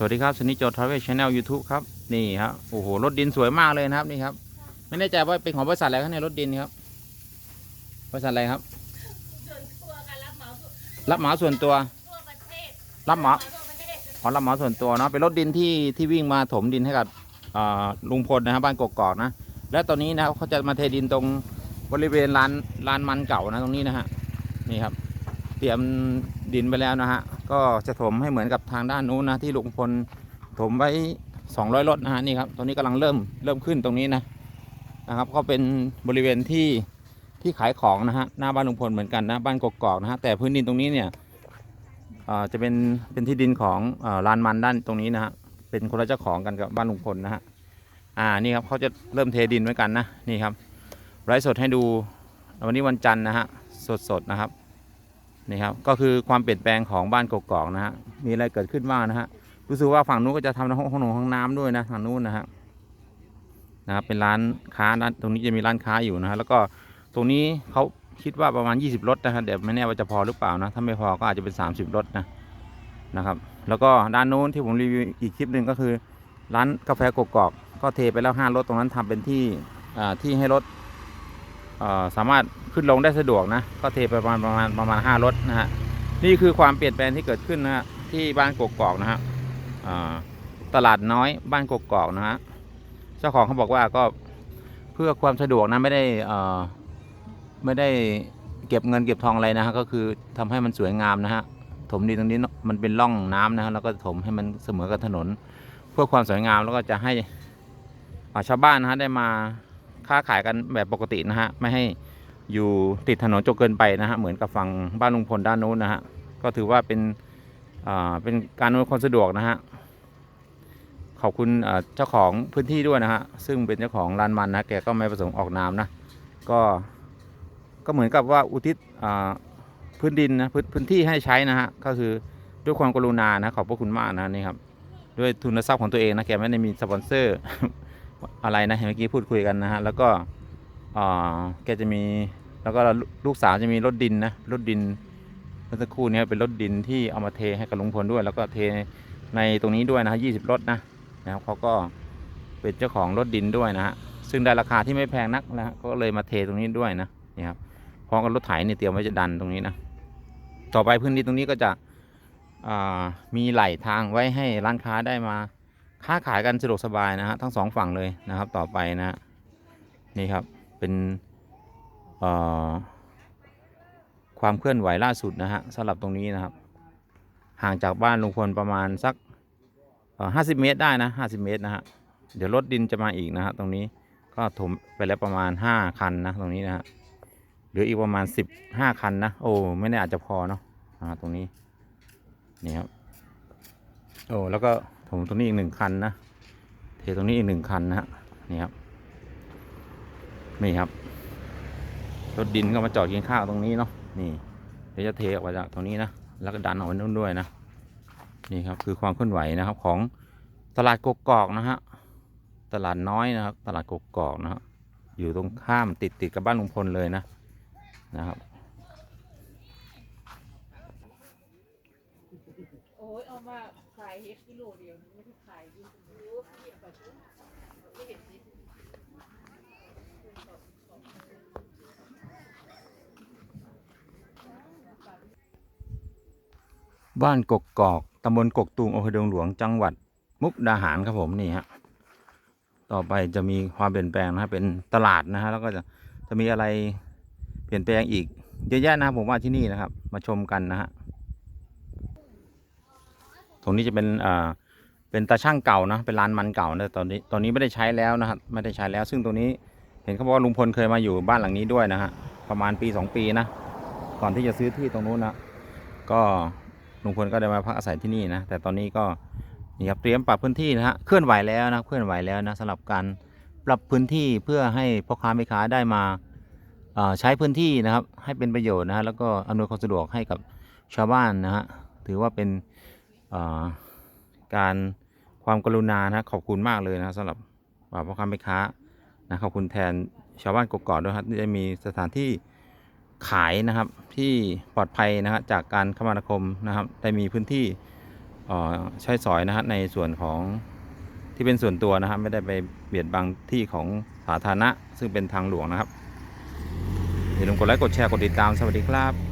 สวัสดีครับสนิจโจทราเวลชาแนลยูทูบครับ นี่ครับโอ้โหรถดินสวยมากเลยนะครับนี่ครับ ไม่แน่ใจว่าเป็นของบริษัทอะไรครับในรถดินครับบริษัทอะไรครับ ส่วนตัวการรับเหมาทั่วรับเหมาส่วนตัว ทั่วประเทศรับเหมาทั่วประเทศอ๋อรับเหมาส่วนตัวเนาะเป็นรถดินที่ที่วิ่งมาถมดินให้กับอ่าลุงพลนะครับบ้านกกอกนะ และตอนนี้นะครับเขาจะมาเทดินตรงบริเวณลานลานมันเก่านะตรงนี้นะฮะนี่ครับ เตรียมดินไปแล้วนะฮะ ก็จะถมให้เหมือนกับทางด้านนู้นนะที่ลุงพลถมไว้ 200รถนะฮะนี่ครับตอนนี้กำลังเริ่มเริ่มขึ้นตรงนี้นะนะครับ ก็เป็นบริเวณที่ที่ขายของนะฮะหน้าบ้านลุงพลเหมือนกันนะบ้านกกอกนะฮะแต่พื้นดินตรงนี้เนี่ยอ่อจะเป็นเป็นที่ดินของอ่อลานมันด้านตรงนี้นะฮะเป็นคนละเจ้าของกันกับบ้านลุงพลนะฮะอ่านี่ครับเขาจะเริ่มเทดินไว้กันนะนี่ครับไลฟ์สดให้ดูวันนี้วันจันทร์นะฮะสดๆนะครับ นี่ครับก็คือความเปลี่ยนแปลงของบ้านกกอกนะฮะมีอะไรเกิดขึ้นบ้างนะฮะรู้สึกว่าฝั่งนู้นก็จะทำห้องห้องนห้องน้ำด้วยนะทางนู้นนะฮะนะครับเป็นร้านค้านตรงนี้จะมีร้านค้าอยู่นะฮะแล้วก็ตรงนี้เขาคิดว่าประมาณ 20รถนะฮะเดี๋ยวไม่แน่ว่าจะพอหรือเปล่านะถ้าไม่พอก็อาจจะเป็น 30รถนะนะครับ แล้วก็ด้านนู้นที่ผมรีวิวอีกคลิปหนึ่งก็คือ ร้านกาแฟกกอกก็เทไปแล้ว5รถตรงนั้นทำเป็นที่ที่ให้รถ สามารถขึ้นลงได้สะดวกนะ ก็เทไปประมาณประมาณประมาณห้ารถนะฮะ นี่คือความเปลี่ยนแปลงที่เกิดขึ้นนะฮะที่บ้านกกอกนะฮะตลาดน้อยบ้านกกอกนะฮะ เจ้าของเขาบอกว่าก็เพื่อความสะดวกนะไม่ได้ไม่ได้เก็บเงินเก็บทองอะไรนะฮะก็คือทำให้มันสวยงามนะฮะถมดินตรงนี้มันเป็นร่องน้ำนะฮะแล้วก็ถมให้มันเสมอกับถนน เพื่อความสวยงามแล้วก็จะให้ชาวบ้านนะฮะได้มา ค้าขายกันแบบปกตินะฮะไม่ให้อยู่ติดถนนจนเกินไปนะฮะเหมือนกับฝั่งบ้านลุงพลด้านโน้นนะฮะก็ถือว่าเป็นอ่าเป็นการอำนวยความสะดวกนะฮะขอบคุณเจ้าของพื้นที่ด้วยนะฮะซึ่งเป็นเจ้าของร้านมันนะแกก็ไม่ประสงค์ออกนามนะก็ก็เหมือนกับว่าอุทิศอ่าพื้นดินนะพื้นพื้นที่ให้ใช้นะฮะก็คือด้วยความกรุณานะขอบพระคุณมากนะนี่ครับด้วยทุนทรัพย์ของตัวเองนะแกไม่ได้มีสปอนเซอร์ อะไรนะเห็นเมื่อกี้พูดคุยกันนะฮะแล้วก็แกจะมีแล้วก็ลูกสาวจะมีรถดินนะรถดินเมื่อสักครู่นี้เป็นรถดินที่เอามาเทให้กับลุงพลด้วย แล้วก็เทในตรงนี้ด้วยนะฮะยี่สิบรถนะนะครับเขาก็เป็นเจ้าของรถดินด้วยนะฮะซึ่งได้ราคาที่ไม่แพงนักนะฮะก็เลยมาเทตรงนี้ด้วยนะนี่ครับพร้อมกับรถไถเนี่ยเตรียมไว้จะดันตรงนี้นะต่อไปพื้นที่ตรงนี้ก็จะมีไหลทางไว้ให้ร้านค้าได้มา ค้าขายกันสะดวกสบายนะฮะทั้งสองฝั่งเลยนะครับ ต่อไปนะฮะนี่ครับเป็นความเคลื่อนไหวล่าสุดนะฮะสำหรับตรงนี้นะครับ ห่างจากบ้านลุงพลประมาณสักห้าสิบเมตรได้นะห้าสิบเมตรนะฮะเดี๋ยวรถดินจะมาอีกนะฮะตรงนี้ก็ถมไปแล้วประมาณห้าคันนะตรงนี้นะฮะเหลืออีกประมาณสิบห้าคันนะโอ้ไม่แน่อาจจะพอเนาะตรงนี้นี่ครับโอ้แล้วก็ ผมตรงนี้อีกหนึ่งคันนะ เทตรงนี้อีกหนึ่งคันนะฮะ นี่ครับ นี่ครับ รถดินก็มาจอดกินข้าวตรงนี้เนาะ นี่ เดี๋ยวจะเทออกมาจากตรงนี้นะ แล้วก็ดันออกไปนู่นด้วยนะ นี่ครับคือความเคลื่อนไหวนะครับของตลาดกกอกนะฮะ ตลาดน้อยนะครับ ตลาดกกอกนะฮะ อยู่ตรงข้ามติดติดกับบ้านลุงพลเลยนะ นะครับ โอ้ ยเอามาขายเฮ็ดกิโลเดียวไม่ได้ขายยี่สิบโลไม่เห็นสิบ้านกกกอกตำบลกกตูมอำเภอดงหลวงจังหวัดมุกดาหารครับผมนี่ฮะต่อไปจะมีความเปลี่ยนแปลงนะฮะเป็นตลาดนะฮะแล้วก็จะจะมีอะไรเปลี่ยนแปลงอีกเยอะแยะนะครับผมว่าที่นี่นะครับ มาชมกันนะฮะ รงนี้จะเป็นอ่าเป็นตาช่างเก่านะเป็นลานมันเก่านะตอนนี้ตอนนี้ไม่ได้ใช้แล้วนะครับไม่ได้ใช้แล้ว ซึ่งตรงนี้เห็นเขาบอกว่าลุงพลเคยมาอยู่บ้านหลังนี้ด้วยนะฮะประมาณปีสองปีนะก่อนที่จะซื้อที่ตรงนู้นนะก็ลุงพลก็ได้มาพักอาศัยที่นี่นะแต่ตอนนี้ก็นี่ครับเตรียมปรับพื้นที่นะฮะเคลื่อนไหวแล้วนะเคลื่อนไหวแล้วนะสำหรับการปรับพื้นที่เพื่อให้พ่อค้าแม่ค้าได้มาอ่อใช้พื้นที่นะครับให้เป็นประโยชน์นะฮะแล้วก็อำนวยความสะดวกให้กับชาวบ้านนะฮะถือว่าเป็น การความกรุณานะขอบคุณมากเลยนะสำหรับพ่อค้าแม่ค้านะขอบคุณแทนชาวบ้านกกอกด้วยครับที่ได้มีสถานที่ขายนะครับที่ปลอดภัยนะฮะจากการคมนาคมนะครับได้มีพื้นที่ใช้สอยนะฮะในส่วนของที่เป็นส่วนตัวนะครับไม่ได้ไปเบียดบังที่ของสาธารณะซึ่งเป็นทางหลวงนะครับอย่าลืมกดไลค์กดแชร์กดติดตามสวัสดีครับ